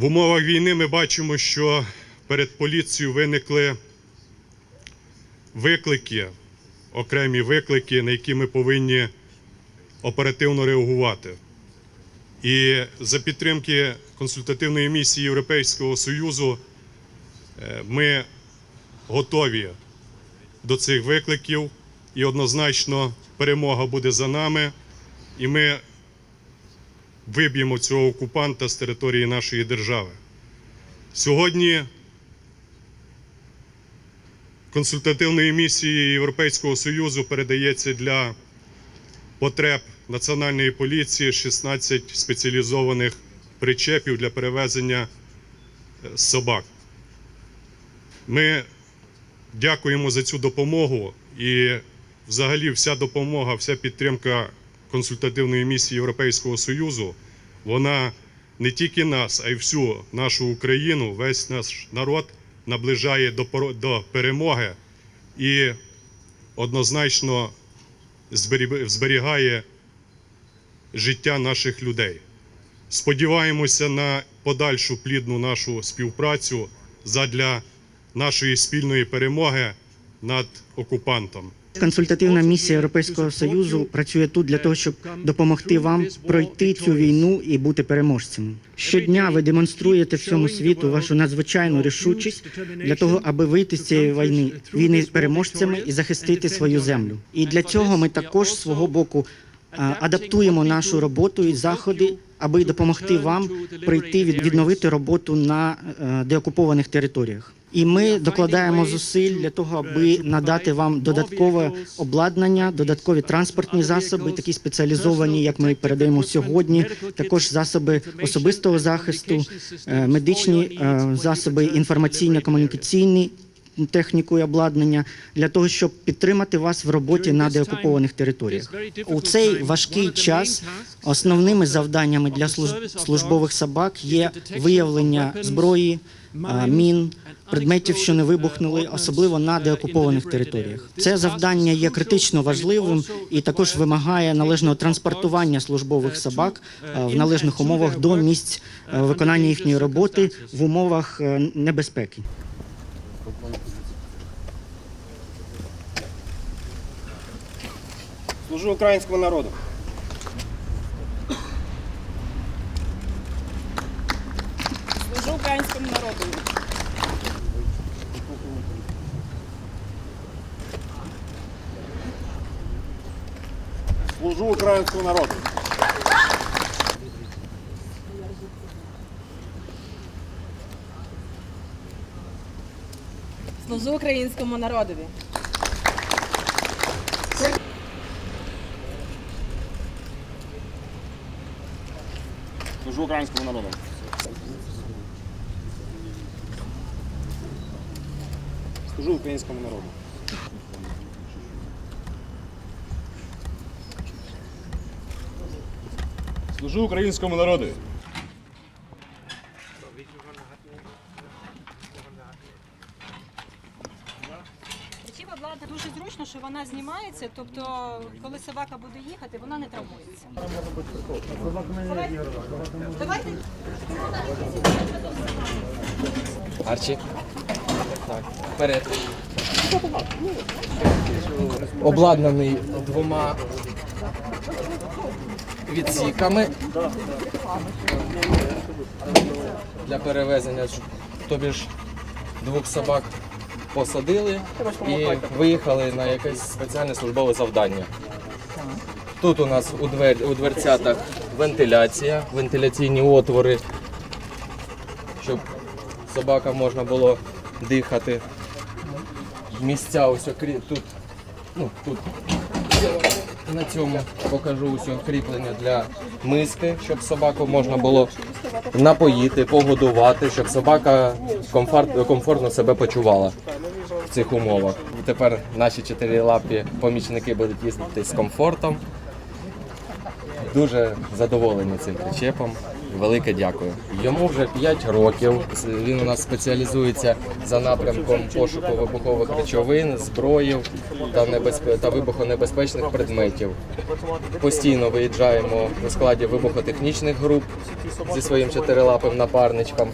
В умовах війни ми бачимо, що перед поліцією виникли виклики, окремі виклики, на які ми повинні оперативно реагувати. І за підтримки консультативної місії Європейського Союзу е, ми готові до цих викликів, і однозначно перемога буде за нами, і ми виб'ємо цього окупанта з території нашої держави. Сьогодні консультативної місії Європейського Союзу передається для потреб Національної поліції 16 спеціалізованих причепів для перевезення е, собак. Ми дякуємо за цю допомогу і взагалі вся допомога, вся підтримка консультативної місії Європейського Союзу, вона не тільки нас, а й всю нашу Україну, весь наш народ наближає до, перемоги і однозначно зберігає життя наших людей. Сподіваємося на подальшу плідну нашу співпрацю задля нашої спільної перемоги над окупантом. Консультативна місія Європейського союзу працює тут для того, щоб допомогти вам пройти цю війну і бути переможцями. Щодня ви демонструєте всьому світу вашу надзвичайну рішучість для того, аби вийти з цієї війни війни з переможцями і захистити свою землю. І для цього ми також свого боку адаптуємо нашу роботу і заходи, аби допомогти вам прийти від відновити роботу на е, деокупованих територіях. І ми докладаємо зусиль для того, аби надати вам додаткове обладнання, додаткові транспортні засоби, такі спеціалізовані, як ми передаємо сьогодні. Також засоби особистого захисту, е, медичні е, засоби, інформаційно-комунікаційні техніку і обладнання для того, щоб підтримати вас в роботі на деокупованих територіях. У цей важкий час основними завданнями для служ- службових собак є виявлення зброї, мін, предметів, що не вибухнули, особливо на деокупованих територіях. Це завдання є критично важливим і також вимагає належного транспортування службових собак е, в належних умовах до місць виконання їхньої роботи в умовах е, небезпеки. Служу українському народу. Служу українському народу. Служу українському народу. Служу українському народові. Служу українському народу. Служу українському народу. Служу українському народу. Причіпа дуже зручно, що вона знімається, тобто, коли собака буде їхати, вона не травмується. Арчі. Так, вперед. Обладнаний двома відсіками для перевезення. Тобі ж двох собак посадили і виїхали на якесь спеціальне службове завдання. Тут у нас у, двер... у дверцятах вентиляція, вентиляційні отвори, щоб собакам можна було дихати. Місця ось окрім тут, ну, тут на цьому покажу ось кріплення для миски, щоб собаку можна було напоїти, погодувати, щоб собака комфорт, комфортно себе почувала в цих умовах. І тепер наші чотирилапі помічники будуть їздити з комфортом. дуже задоволені цим причепом. Велике дякую. Йому вже 5 років. Він у нас спеціалізується за напрямком пошуку вибухових речовин, зброїв та, небезпе... та вибухонебезпечних предметів. Постійно виїжджаємо у складі вибухотехнічних груп зі своїм чотирилапим напарничком.